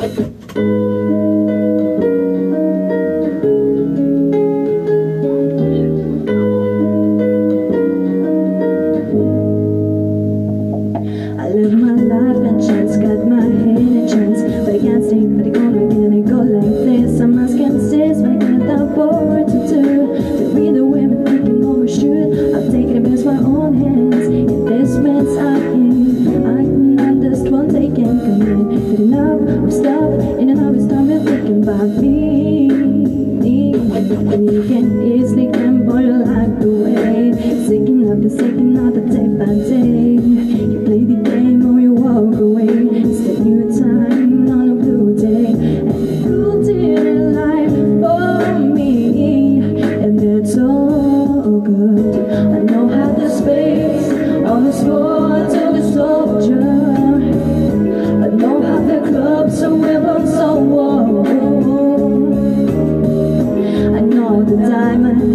I live about me. You can easily crumble like the way Seeking up the seeking out the day by day. You play the game or you walk away. It's the time on a blue day. And you did a life for me. And it's all good. I know diamond.